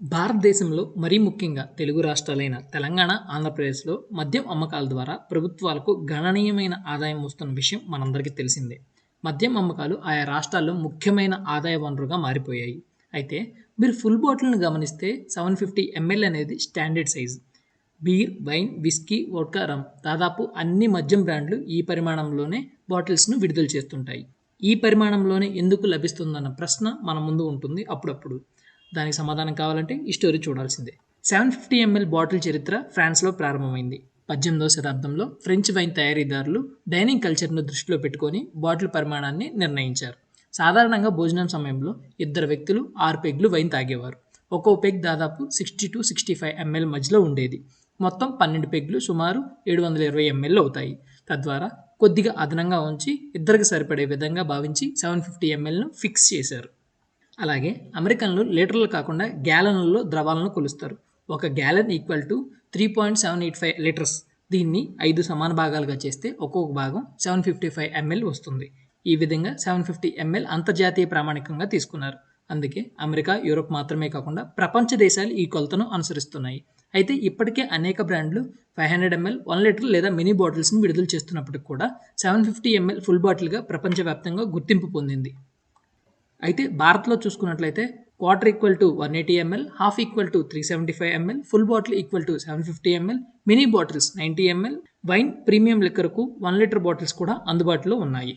భారతదేశంలో మరీ ముఖ్యంగా తెలుగు రాష్ట్రాలైన తెలంగాణ ఆంధ్రప్రదేశ్లో మద్యం అమ్మకాల ద్వారా ప్రభుత్వాలకు గణనీయమైన ఆదాయం వస్తున్న విషయం మనందరికీ తెలిసిందే. మద్యం అమ్మకాలు ఆయా రాష్ట్రాల్లో ముఖ్యమైన ఆదాయ వనరుగా మారిపోయాయి. అయితే మీరు ఫుల్ బాటిల్ను గమనిస్తే సెవెన్ ఫిఫ్టీ ఎంఎల్ అనేది standard size. Beer wine whisky vodka rum దాదాపు అన్ని మద్యం బ్రాండ్లు ఈ పరిమాణంలోనే బాటిల్స్ను విడుదల చేస్తుంటాయి. ఈ పరిమాణంలోనే ఎందుకు లభిస్తుందన్న ప్రశ్న మన ముందు ఉంటుంది అప్పుడప్పుడు. దానికి సమాధానం కావాలంటే ఈ స్టోరీ చూడాల్సిందే. సెవెన్ ఫిఫ్టీ ఎంఎల్ బాటిల్ చరిత్ర ఫ్రాన్స్లో ప్రారంభమైంది. పద్దెనిమిదవ శతాబ్దంలో ఫ్రెంచ్ వైన్ తయారీదారులు డైనింగ్ కల్చర్ను దృష్టిలో పెట్టుకొని బాటిల్ పరిమాణాన్ని నిర్ణయించారు. సాధారణంగా భోజనం సమయంలో ఇద్దరు వ్యక్తులు ఆరు పెగ్లు వైన్ తాగేవారు. ఒక్కో పెగ్ దాదాపు sixty to sixty five ML మధ్యలో ఉండేది. మొత్తం పన్నెండు పెగ్లు సుమారు ఏడు వందల ఇరవై ఎంఎల్ అవుతాయి. తద్వారా కొద్దిగా అదనంగా ఉంచి ఇద్దరికి సరిపడే విధంగా భావించి సెవెన్ ఫిఫ్టీ ఎంఎల్ను ఫిక్స్ చేశారు. అలాగే అమెరికన్లు లీటర్లు కాకుండా గ్యాలన్లలో ద్రవాలను కొలుస్తారు. ఒక gallon equal to three point seven eight five litres. దీన్ని ఐదు సమాన భాగాలుగా చేస్తే ఒక్కొక్క భాగం సెవెన్ ఫిఫ్టీ ఫైవ్ ఎంఎల్ వస్తుంది. ఈ విధంగా సెవెన్ ఫిఫ్టీ ఎంఎల్ అంతర్జాతీయ ప్రామాణికంగా తీసుకున్నారు. అందుకే అమెరికా యూరోప్ మాత్రమే కాకుండా ప్రపంచ దేశాలు ఈ కొలతను అనుసరిస్తున్నాయి. అయితే ఇప్పటికే అనేక బ్రాండ్లు five hundred ML one litre లేదా మినీ బాటిల్స్ని విడుదల చేస్తున్నప్పటికి కూడా సెవెన్ ఫిఫ్టీ ఎంఎల్ ఫుల్ బాటిల్గా ప్రపంచవ్యాప్తంగా గుర్తింపు పొందింది. అయితే భారత్లో చూసుకున్నట్లయితే quarter equal to one eighty ML half equal to three seventy five ML full bottle equal to seven fifty ML mini bottles ninety ML wine premium లిక్కర్కు one litre bottles కూడా అందుబాటులో ఉన్నాయి.